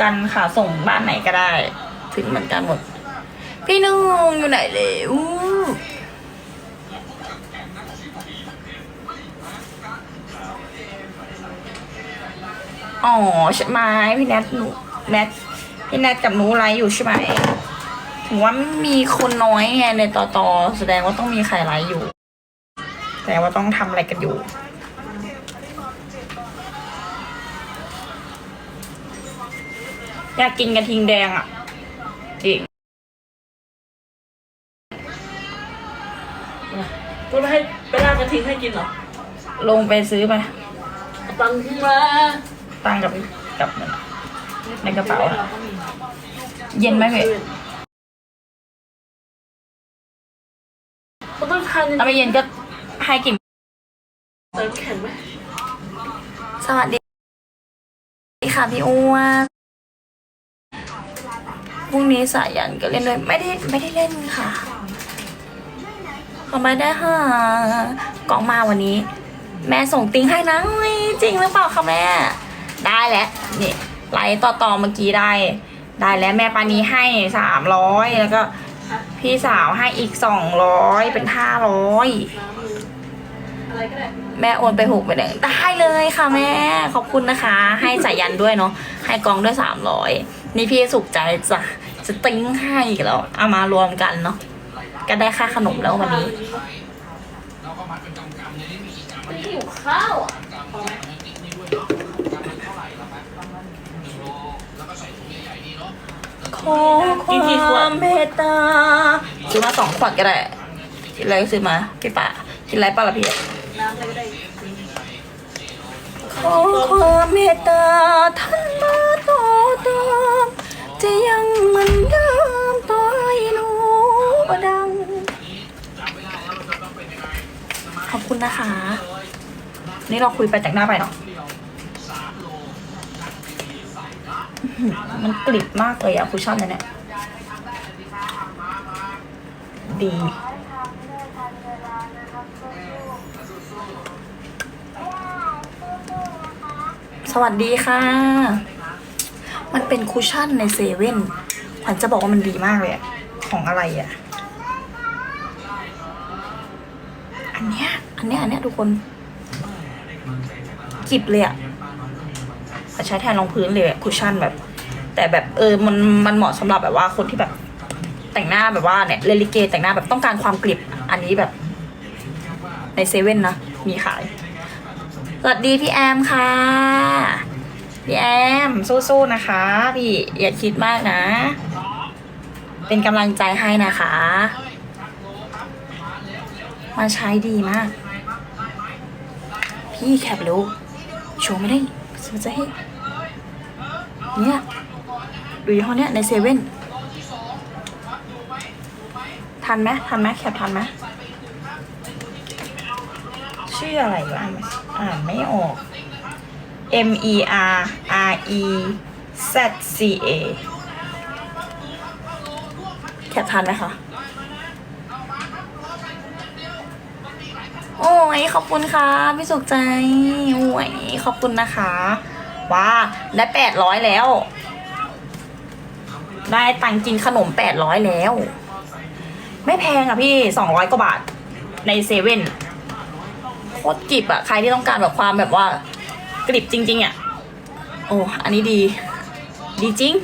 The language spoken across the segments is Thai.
กันค่ะส่งบ้านไหนก็ได้ ถึงเหมือนกันหมด พี่นุ่งอยู่ไหนเลยอู้อ๋อใช่ไหมพี่แนทหนูแนทพี่แนทกับหนูไลฟ์อยู่ใช่ไหมถึงว่ามีคนน้อยไงในต่อต่อแสดงว่าต้องมีใครไลฟ์อยู่แสดงว่าต้องทำอะไรกันอยู่ อยากกินกระทิงแดงอะ จริงกูไม่ให้ไปลากกระทิงให้กินเหรอลงไปซื้อไปเอาตังค์ที่มา ตั้งกับกับมันในกระเป๋าอะเย็นไหมเพ่ก็ต้องทานถ้าไม่เย็นก็ให้กินเติมแข็งไหม สวัสดีค่ะพี่อ้วนพ รุ่งนี้สายันก็เล่นด้วยไม่ได้ไม่ได้เล่นค่ะเขาไม่ได้ค่ะกล่องมาวันนี้ แม่ส่งติงให้นะจริงหรือเปล่าคะแม่ ได้แล้วนี่ไลฟ์ต่อต่อเมื่อกี้ได้ ได้แล้วแม่ปานีให้สามร้อยแล้วก็พี่สาวให้อีกสองร้อยเป็นห้าร้อยแม่โอนไปหกไปหนึ่งได้เลยค่ะแม่ ขอบคุณนะคะ ให้สายันด้วยเนาะให้กองด้วยสามร้อยนี่พี่สุขใจจ้ะ จะติ้งให้อีกแล้วเอามารวมกันเนาะก็ได้ค่าขนมแล้ววันนี้ไม่หิวข้าวอะพอไหมขอความเมตตาซื้อมาสองขวดก็ได้กินอะไรก็ซื้อมาพี่ป่ากินอะไรป่ะล่ะพี่น้ำอะไรก็ได้ขอความเมตตาท่ คุณนะคะ นี่เราคุยไปแต่งหน้าไปเนาะมันกริบมากเลยอะคุชชั่นเนี่ยดีสวัสดีค่ะ มันเป็นคุชชั่นในเซเว่นขวัญจะบอกว่ามันดีมากเลยอะของอะไรอะอันเนี้ย อันเนี้ยอันเนี้ยทุกคนกิบเลยอะใช้แทนรองพื้นเลยคุชชั่นแบบ แต่แบบเออมันมันเหมาะสำหรับแบบว่าคนที่แบบแต่งหน้าแบบว่าเนี่ยเลลิเกแต่งหน้าแบบต้องการความกริบอันนี้แบบ ในเซเว่นนะ มีขาย สวัสดีพี่แอมค่ะ พี่แอมสู้ๆนะคะ พี่อย่าคิดมากนะ เป็นกำลังใจให้นะคะ มาใช้ดีมาก พี่แคปเร็วโชว์ไม่ได้สนใจให้เนี่ยดูยี่ห้อเนี้ยในเซเว่นทันไหมทันไหมแคปทันไหมชื่ออะไรวะอ่านไม่ออก M E R R E Z C A แคปทันไหมคะ โอ้ยขอบคุณค่ะพี่สุขใจโอ้ยขอบคุณนะคะว้าได้แปดร้อยแล้ว ได้ตังค์กินขนมแปดร้อยแล้ว ไม่แพงอะพี่สองร้อยกว่าบาทในเซเว่นโคตรกริบอะใครที่ต้องการแบบความแบบว่ากริบจริง ๆอะโอ้อันนี้ดี ดีจริง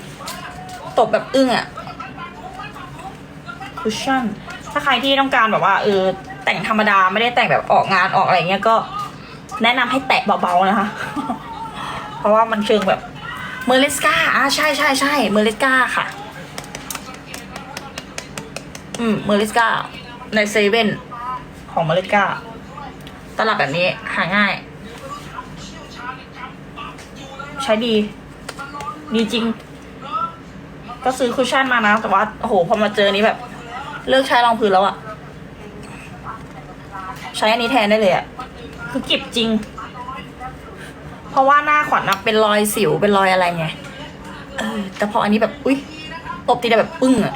ตบแบบอึ้งอะคุชชั่นถ้าใครที่ต้องการแบบว่าเออ แต่งธรรมดาไม่ได้แต่งแบบออกงานออกอะไรเงี้ยก็ แนะนำให้แตะเบาๆนะคะ เพราะว่ามันเชิงแบบเมอร์เลสกาอ่าใช่ใช่ใช่เมอร์เลสกาค่ะ อืมเมอร์เลสกาในเซเว่นของเมอร์เลสกาตลับแบบนี้หาง่าย ใช้ดี ดีจริง ก็ซื้อคุชชั่นมานะ แต่ว่าโอ้โหพอมาเจอนี้แบบ เลิกใช้รองพื้นแล้วอะ ใช้อันนี้แทนได้เลยอะคือกิบจริง เพราะว่าหน้าขวัญอะเป็นรอยสิวเป็นรอยอะไรไงเออแต่พออันนี้แบบอุ้ยตบตีได้แบบปึ้งอะ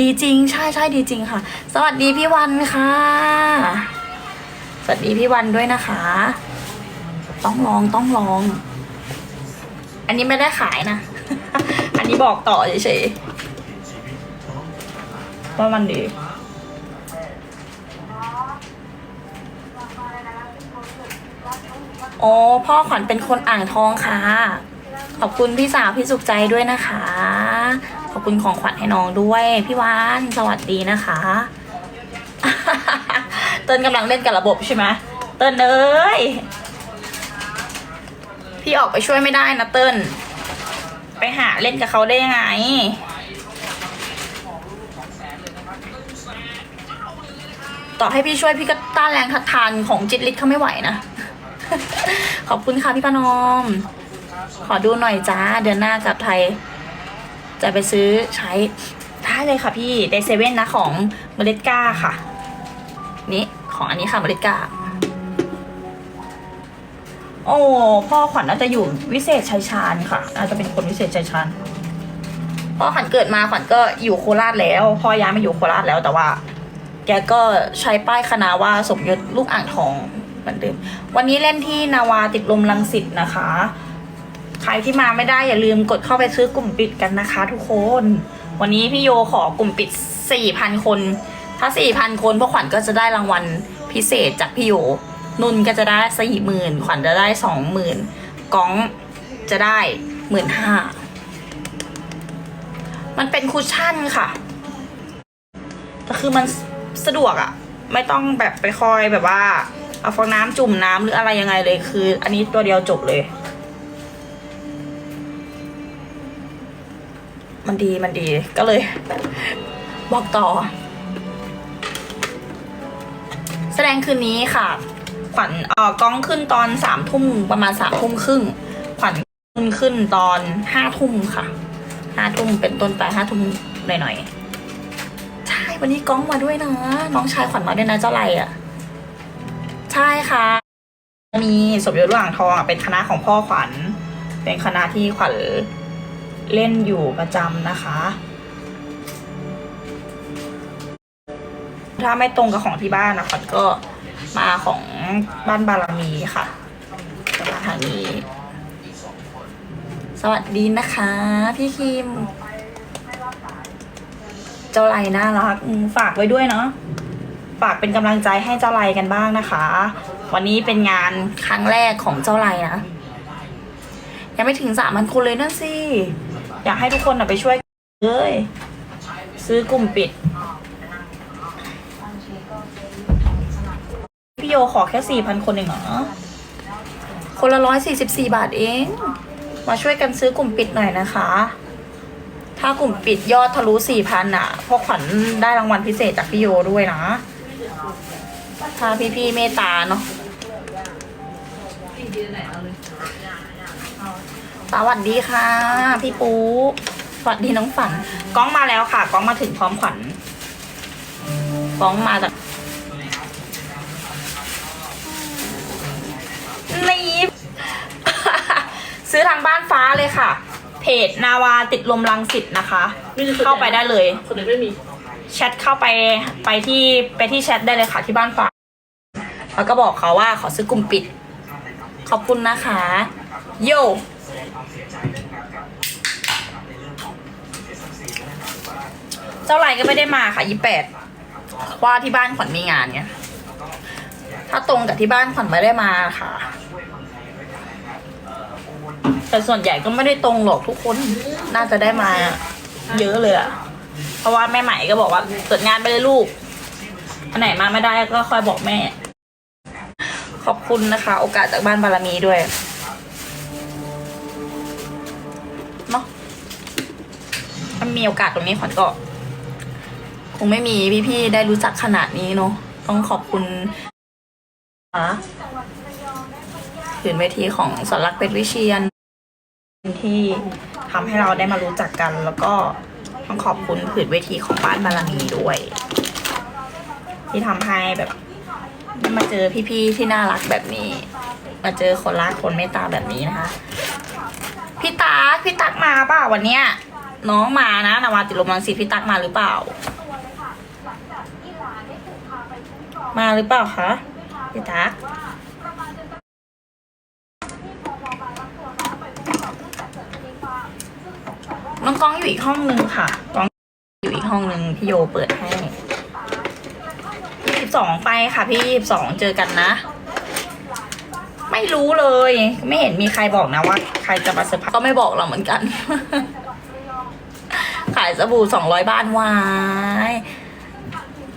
ดีจริง ใช่ใช่ดีจริงค่ะ สวัสดีพี่วันค่ะ สวัสดีพี่วันด้วยนะคะ ต้องลองต้องลอง อันนี้ไม่ได้ขายนะ อันนี้บอกต่อเฉยๆว่ามันดี โอ้พ่อขวัญเป็นคนอ่างทองค่ะ ขอบคุณพี่สาวพี่สุขใจด้วยนะคะ ขอบคุณของขวัญให้น้องด้วยพี่วานสวัสดีนะคะ เติ้ลกำลังเล่นกับระบบใช่ไหมเติ้ลเอ้ยพี่ออกไปช่วยไม่ได้นะเติ้ลไปหาเล่นกับเขาได้ยังไงต่อให้พี่ช่วยพี่ก็ต้านแรงทัดทานของจิตลิศเขาไม่ไหวนะ ขอบคุณค่ะพี่ปานอมขอดูหน่อยจ้า เดือนหน้ากลับไทย จะไปซื้อใช้ได้เลยค่ะพี่เดซเว่นนะของเมล็ดก้าค่ะ นี่ของอันนี้ค่ะเมล็ดก้า โอ้พ่อขวัญน่าจะอยู่วิเศษชัยชาญค่ะน่าจะเป็นคนวิเศษชัยชาญพ่อขวัญเกิดมาขวัญก็อยู่โคราชแล้วพ่อย้ายมาอยู่โคราชแล้วแต่ว่า แกก็ใช้ป้ายคณะว่าสมยศลูกอ่างทอง เหมือนเดิม วันนี้เล่นที่นาวาติดลมลังสิตนะคะ ใครที่มาไม่ได้อย่าลืมกดเข้าไปซื้อกลุ่มปิดกันนะคะ ทุกคน วันนี้พี่โยขอกลุ่มปิด 4,000 คน ถ้า 4,000 คนพวกขวัญก็จะได้รางวัลพิเศษจากพี่โย นุ่นก็จะได้สี่หมื่นขวัญจะได้สองหมื่นก้องจะได้หมื่นห้ามันเป็นคุชชั่นค่ะแต่คือมันสะดวกอะไม่ต้องแบบไปคอยแบบว่า เอาฟองน้ำจุ่มน้ำหรืออะไรยังไงเลยคือ อันนี้ตัวเดียวจบเลย มันดีมันดีก็เลย บอกต่อ แสดงคืนนี้ค่ะ ขวัญเอ่อกล้องขึ้นตอนสามทุ่มประมาณสามทุ่มครึ่งขวัญขึ้นขึ้นตอนห้าทุ่มค่ะห้าทุ่มเป็นต้นไปห้าทุ่มหน่อยๆใช่วันนี้ก้องมาด้วยนะ น้องชายขวัญมาด้วยนะเจ้าไรอะ ใช่ค่ะ มีสมยศลูกอ่างทองอะเป็นคณะของพ่อขวัญ เป็นคณะที่ขวัญเล่นอยู่ประจำนะคะ ถ้าไม่ตรงกับของที่บ้านนะขวัญก็มาของบ้านบารมีค่ะมาทางนี้ สวัสดีนะคะ พี่คิม เจ้าไรน่ารักฝากไว้ด้วยเนาะ ฝากเป็นกำลังใจให้เจ้าไรกันบ้างนะคะ วันนี้เป็นงานครั้งแรกของเจ้าไรนะยังไม่ถึงสามพันคนเลยนั่นสิอยากให้ทุกคนนะไปช่วยเลยซื้อกลุ่มปิดพี่โยขอแค่สี่พันคนเองเหรอคนละร้อยสี่สิบสี่บาทเอง มาช่วยกันซื้อกลุ่มปิดหน่อยนะคะ ถ้ากลุ่มปิดยอดทะลุสี่พันอะพวกขวัญได้รางวัลพิเศษจากพี่โยด้วยนะ ถ้าพี่ๆเมตตาเนาะสวัสดีค่ะ พี่ปูสวัสดีน้องฝันก้องมาแล้วค่ะก้องมาถึงพร้อมขวัญก้องมาจากนี่ซื้อทางบ้านฟ้าเลยค่ะ เพจนาวาติดลมรังสิตนะคะ เข้าไปได้เลย คนอื่นไม่มี แชทเข้าไปไปที่ไปที่แชทได้เลยค่ะที่บ้านฟ้าแล้วก็บอกเขาว่าขอซื้อกลุ่มปิด ขอบคุณนะคะ โยเจ้าไรก็ไม่ได้มาค่ะยี่แปดว่าที่บ้านขวัญมีงานเนี่ยถ้าตรงกับที่บ้านขวัญไม่ได้มาค่ะ แต่ส่วนใหญ่ก็ไม่ได้ตรงหรอกทุกคน น่าจะได้มาเยอะเลยอะ เพราะว่าแม่ใหม่ก็บอกว่าเปิดงานไปเลยลูกอันไหนมาไม่ได้ก็คอยบอกแม่ ขอบคุณนะคะ โอกาสจากบ้านบารมีด้วยเนาะถ้ามีโอกาสตรงนี้ขวัญก็คงไม่มีพี่ๆได้รู้จักขนาดนี้เนาะต้องขอบคุณนะถืนเวทีของสอนรักเป็ดวิเชียนที่ทำให้เราได้มารู้จักกันแล้วก็ ต้องขอบคุณผืนเวทีของบ้านบารมีด้วย ที่ทำให้แบบได้มาเจอพี่ๆที่น่ารักแบบนี้ มาเจอคนรักคนเมตตาแบบนี้นะคะ พี่ตักพี่ตักมาเปล่าวันเนี้ยน้องมานะนาวาติลมรังสิตพี่ตักมาหรือเปล่า มาหรือเปล่าคะพี่ตัก น้องกล้องอยู่อีกห้องนึงค่ะกล้องอยู่อีกห้องนึงพี่โยเปิดให้ยี่สิบสองไปค่ะพี่ยี่สิบสองเจอกันนะ ไม่รู้เลย ไม่เห็นมีใครบอกนะว่า ใครจะมาเซอร์ไพรส์ก็ไม่บอกเราเหมือนกัน ขายสบู่สองร้อยบาทวาย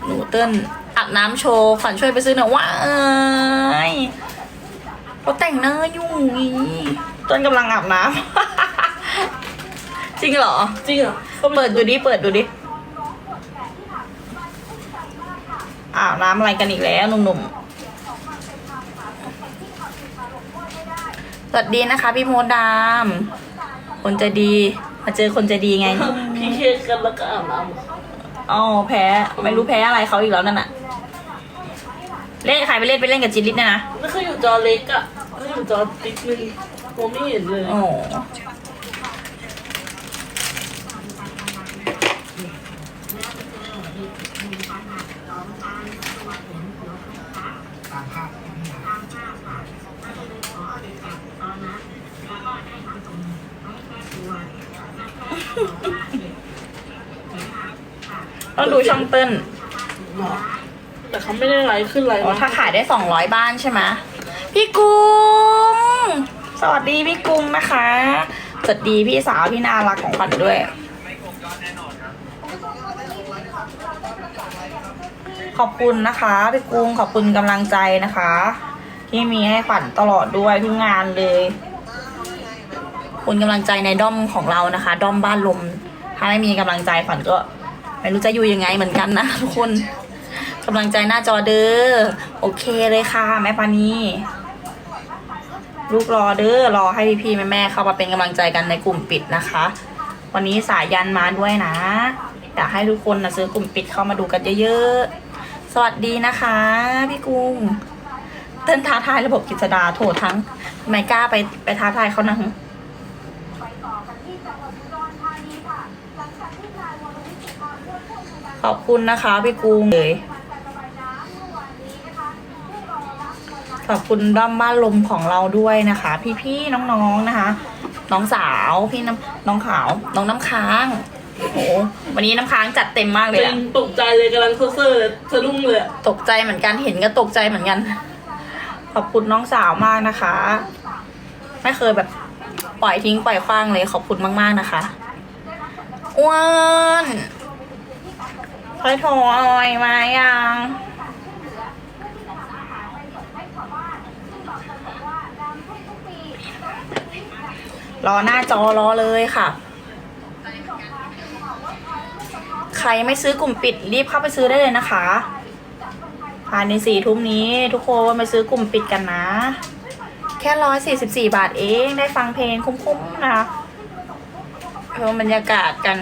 หนูเติ้ลอาบน้ำโชว์ฝันช่วยไปซื้อหน่อยว้ายเราแต่งหน้าอยู่อีเติ้ลกำลังอาบน้ำ จริงเหรอ จริงเหรอเปิดดูดิ เปิดดูดิอาบน้ำอะไรกันอีกแล้วหนุ่มๆ สวัสดีนะคะ พี่โมดดาม คนใจะดี มาเจอคนใจะดีไง พี่เคกันแล้วก็อาบน้ำอ๋อแพ้ ไม่รู้แพ้อะไรเขาอีกแล้วนั่นน่ะเล่นใครไปเล่นไปเล่นกับจินลิศเนี่ยนะแล้วเขาอยู่จอเล็กอะเขาอยู่จอติ๊กนึงมองไม่เห็นเลยโอ้ ต้องดูช่องเติ้ลแต่เขาไม่ได้ไลฟ์ขึ้นไลฟ์อ๋อนะถ้าขายได้สองร้อยบ้านใช่ไหมพี่กุ้ง สวัสดีพี่กุ้งนะคะสวัสดีพี่สาวพี่น่ารักของขวัญด้วย ขอบคุณนะคะพี่กุ้งขอบคุณกำลังใจนะคะ ที่มีให้ขวัญตลอดด้วยทุกงานเลยขอบ คุณกำลังใจในด้อมของเรานะคะ ด้อมบ้านลม ถ้าไม่มีกำลังใจขวัญก็ ไม่รู้จะอยู่ยังไงเหมือนกันนะทุกคนกำลังใจหน้าจอเด้อโอเคเลยค่ะ แม่ปานีลูกรอเด้อรอให้พี่ๆแม่ๆเข้ามาเป็นกำลังใจกันในกลุ่มปิดนะคะ วันนี้สายยันมาด้วยนะอยากให้ทุกคนนะซื้อกลุ่มปิดเข้ามาดูกันเยอะๆ สวัสดีนะคะ พี่กุ้งเต้นท้าทายระบบกิจดาโถทั้งไม่กล้าไปไปท้าทายเขานะ ขอบคุณนะคะพี่กุ้งเลยขอบคุณด้อมบ้านลมของเราด้วยนะคะ พี่ๆน้องๆนะคะ น้องสาวพี่น้ำน้องขาว น้องน้ำค้างโอ้โหวันนี้น้ำค้างจัดเต็มมากเลยเป็อะนตกใจเลยกำลังเซ่อๆเลยสะดุ้งเลยอะตกใจเหมือนกันเห็นก็ตกใจเหมือนกัน ขอบคุณน้องสาวมากนะคะ ไม่เคยแบบปล่อยทิ้งปล่อยคว้างเลยขอบคุณมาก ๆนะคะอ้วน คอยโทรออยมายังรอหน้าจอรอเลยค่ะ ใครไม่ซื้อกลุ่มปิดรีบเข้าไปซื้อได้เลยนะคะภายในสี่ทุ่มนี้ทุกคนไปซื้อกลุ่มปิดกันนะ แค่ร้อยสี่สิบสี่บาทเองได้ฟังเพลงคุ้มๆนะคะเพิ่มบรรยากาศกัน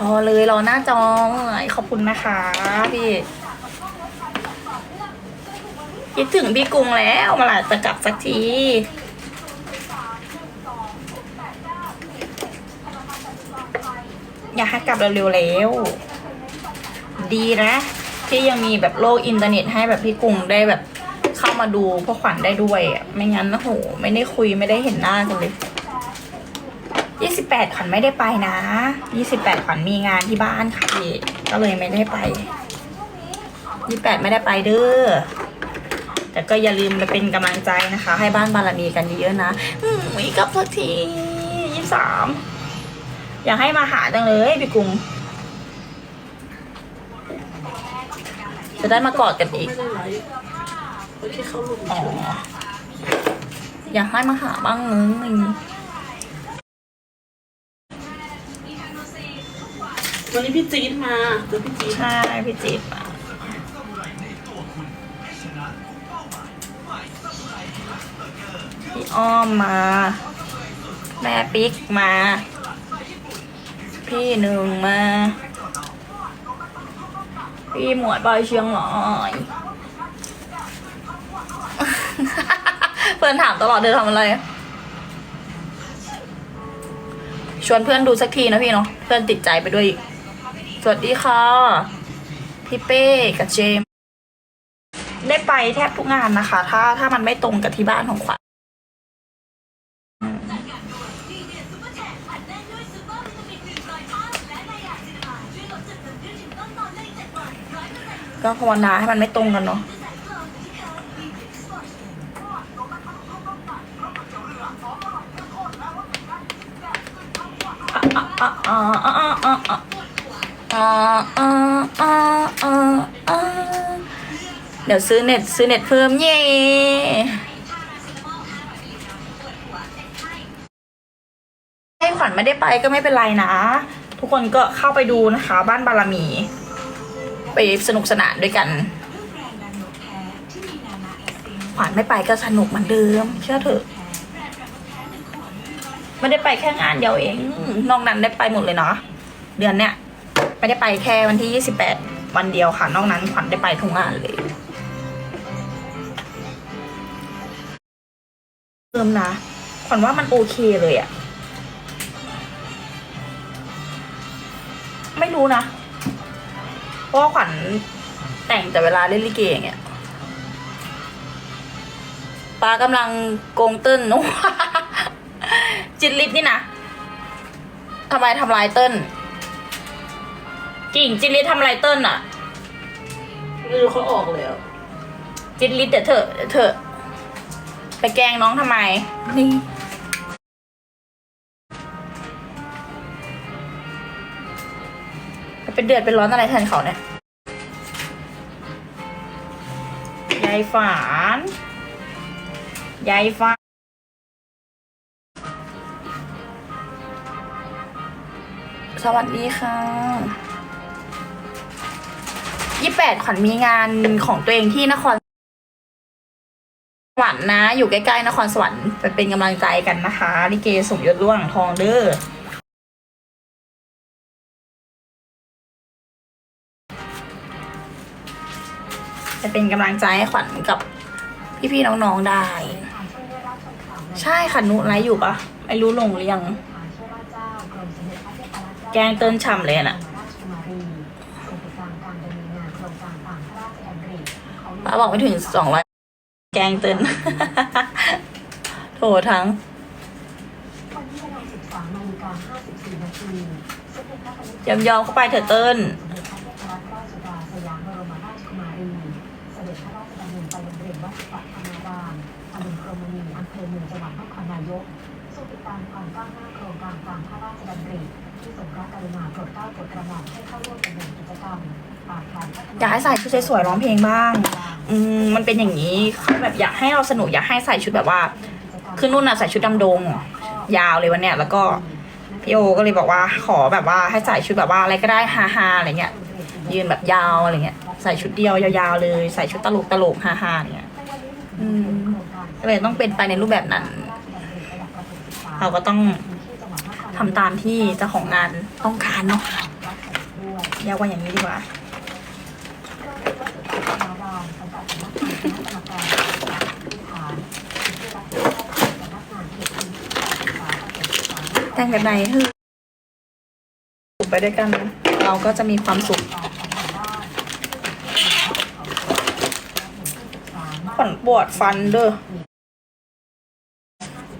รอเลยรอหน้าจอขอบคุณนะคะพี่คิดถึงพี่กรุงแล้วมาหลาจะกลับสักทีอยากให้กลับเร็วๆแล้วดีนะ ที่ยังมีแบบโลกอินเทอร์เน็ตให้แบบพี่กรุงได้แบบเข้ามาดูพวกขวัญได้ด้วยอะไม่งั้นนะโหไม่ได้คุยไม่ได้เห็นหน้ากันเลย ยี่สิบแปดขวัญไม่ได้ไปนะยี่สิบแปดขวัญมีงานที่บ้านค่ะพี่ก็เลยไม่ได้ไปยี่แปดไม่ได้ไปเด้อแต่ก็อย่าลืมไปเป็นกำลังใจนะคะ ให้บ้านบารมีกันเยอะๆนะอืมอีกับสักทียี่สามอยากให้มาหาจังเลยพี่กุ้งจะได้มากอดกันอีกอ๋ออยากให้มาหาบ้างนึง วันนี้พี่จี๊ดมาเจอพี่จี๊ดใช่พี่จีบมาพี่อ้อมมา แม่ปิ๊กมา พี่หนึ่งมา พี่หมวดบอยเชียงหน่อยเพื่อนถามตลอดเธอทำอะไร ชวนเพื่อนดูสักทีนะพี่เนาะเพื่อนติดใจไปด้วยอีก สวัสดีค่ะ พี่เป้กับเจม ได้ไปแทบทุกงานนะคะ ถ้าถ้ามันไม่ตรงกับที่บ้านของขวัญก็ภาวนาให้มันไม่ตรงกันเนาะอะอะอะอะอะอะ เดี๋ยวซื้อเน็ตซื้อเน็ตเพิ่มเย่ให้ขวัญไม่ได้ไปก็ไม่เป็นไรนะ ทุกคนก็เข้าไปดูนะคะ บ้านบารมี ไปสนุกสนานด้วยกัน ขวัญไม่ไปก็สนุกเหมือนเดิม เชื่อเถอะไม่ได้ไปแค่งานเดียวเองนอกนั้นได้ไปหมดเลยเนาะเดือนเนี้ย ไม่ได้ไปแค่วันที่ยี่สิบแปดวันเดียวค่ะ นอกนั้นขวัญได้ไปทุกงานเลยเติมนะขวัญว่ามันโอเคเลยอะไม่รู้นะ เพราะขวัญแต่งแต่เวลาเล่นลิเกอย่างเงี้ยปลากำลังโกงเติ้ลจิตลิศนี่นะทำไมทำลายเติ้ล กิ่งจิตลิศทำลายเติ้ลอะ ไม่รู้เขาออกเลยอะจิตลิศเดี๋ยวเถอะเดี๋ยวเถอะ ไปแกล้งน้องทำไม นี่ เป็นเดือดเป็นร้อนอะไรแทนเขาเนี่ย ยายฝาน ยายฝานสวัสดีค่ะ ยี่แปดขวัญมีงานของตัวเองที่นครสวรรค์นะ อยู่ใกล้ๆนครสวรรค์ไปเป็นกำลังใจกันนะคะลิเกสมยศร่วงทองเด้อจะเป็นกำลังใจให้ขวัญกับพี่ๆน้องๆได้ ใช่ค่ะนุไลอยู่ปะไม่รู้ลงหรือยัง แกงเติ้นฉ่ำเลยน่ะ ป้าบอกไม่ถึงสองร้อยแกงเติ้นโถทั้งยอมยอมเข้าไปเถอะเติ้ลเสด็จพระราชดำเนินไปโรงเรียนวัดสุปัตธรรมารามตำบลพรมณีอำเภอเมืองจังหวัดนครนายกทรงติดตามความก้าวหน้าโครงการตามพระราชดำริที่ทรงพระกรุณาโปรดเกล้าโปรดกระหม่อมให้เข้าร่วมดำเนินกิจกรรม อยากให้ใส่ชุดสวยๆร้องเพลงบ้าง อืมมันเป็นอย่างนี้เขาแบบอยากให้เราสนุกอยากให้ใส่ชุดแบบว่า คือนุ่นอะใส่ชุดดำดง ยาวเลยวันเนี้ยแล้วก็พี่โอก็เลยบอกว่าขอแบบว่าให้ใส่ชุดแบบว่าอะไรก็ได้ฮาฮาๆอะไรเงี้ย ยืนแบบยาวอะไรเงี้ยใส่ชุดเดียวยาวๆเลย ใส่ชุดตลกตลกๆฮาฮาๆเงี้ยอืมก็เลยต้องเป็นไปในรูปแบบนั้น เราก็ต้องทำตามที่เจ้าของงานต้องการเนาะเรียกว่าอย่างนี้ดีกว่า แต่งแบบไหนเธอไปด้วยกัน เราก็จะมีความสุขขวัญปวดฟันเด้อ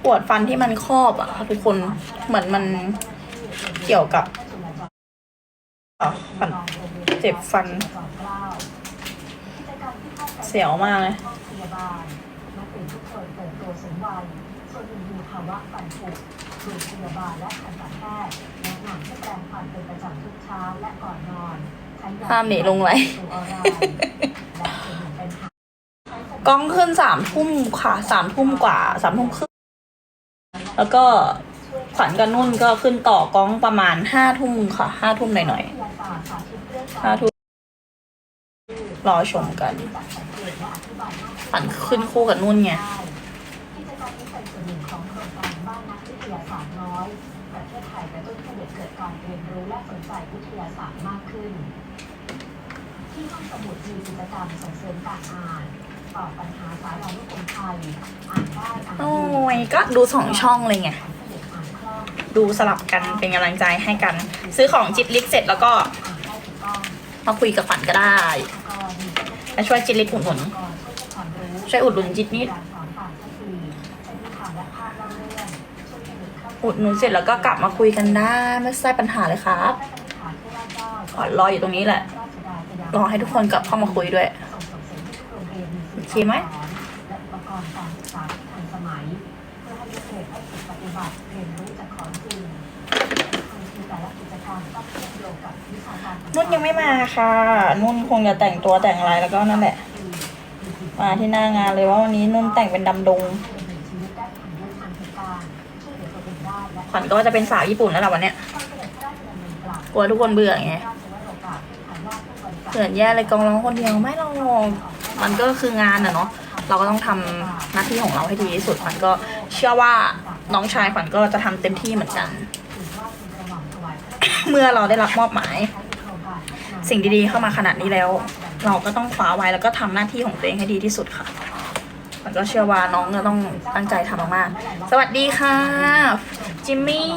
ปวดฟันที่มันครอบอะค่ะทุกคนเหมือนมันเกี่ยวกับอะเจ็บฟัน สียวมากเลยพยาบาลนักเรียนทุกคนเติบโตสูงวัยส่วนหนึ่งมีภาวะฟันผุโรงพยาบาลและทันตแพทย์แนะนำให้แปรงฟันเป็นประจำทุกเช้าและก่อนนอนใช้ยห้ามหนีลงไว้ ตัวออยล์และเป็นหนึ่งเป็นหางกล้องขึ้นสามทุ่มค่ะสามทุ่มกว่าสามทุ่มครึ่งแล้วก็ขวัญกับนุ่นก็ขึ้นต่อกล้องประมาณห้าทุ่มค่ะห้าทุ่มหน่อยวิทยาศาสตร์สาธิตเรื่องๆกาห้ารทุ่มรอชมกันจัดสังเกตและอธิบายหน้าที่ขวัญขึ้นคู่กับนุ่นไงได้กิจกรรมนี้เป็นส่วนหนึ่งของโครงการบ้านนักวิทยาศาสตร์น้อยประเทศไทยกระตุ้นให้เด็กเกิดการ เรียนรู้และสนใจวิทยาศาสตร์มากขึ้นที่ห้องสมุดมีกิจกรรมส่งเสริมการอ่านตอบปัญหาสายเราลูกคนไทยอ่านได้อ่านโอ้ดียก็ดูสองช่องเลยไงให้เด็กอ่านคล่องดูสลับกันเป็นกำลังใจให้กัน ซื้อของจิตลิกเสร็จแล้วก็อ่านได้ถูกต้องมาคุยกับฝันก็ได้ก็ มาช่วยจิตลิดอุดหนุนก่นช่วยให้ความรู้ช่วยอุดหนุนจิตนิดอุดหนุนเสร็จแล้วก็กลับมาคุยกันได้ไม่ใช่ปัญหาเลยครับขอรออยู่ตรงนี้แหละรอให้ทุกคนกลับเข้ามาคุยด้วยโอเคไหม นุ่นยังไม่มาค่ะ นุ่นคงจะแต่งตัวแต่งอะไรแล้วก็นั่นแหละ มาที่หน้างานเลยว่าวันนี้นุ่นแต่งเป็นดำดงขวัญก็จะเป็นสาวญี่ปุ่นแล้วล่ะวันเนี้ยความเสด็จพระราชดำเนินกลัวทุกคนเบื่อไงราชวโรกาสที่ถ่ายทอดผู้บริจาคเผื่อแย่เลยกองร้องคนเดียวไม่หรอกมันก็คืองานอะเนาะเราก็ต้องทำหน้าที่ของเราให้ดีที่สุดขวัญก็เชื่อว่าน้องชายขวัญก็จะทำเต็มที่เหมือนกัน เมื่อเราได้รับมอบหมาย สิ่งดีๆเข้ามาขนาดนี้แล้ว เราก็ต้องคว้าไว้แล้วก็ทำหน้าที่ของตัวเองให้ดีที่สุดค่ะแล้วก็เชื่อว่าน้องก็ต้องตั้งใจทำมากๆสวัสดีค่ะ จิมมี่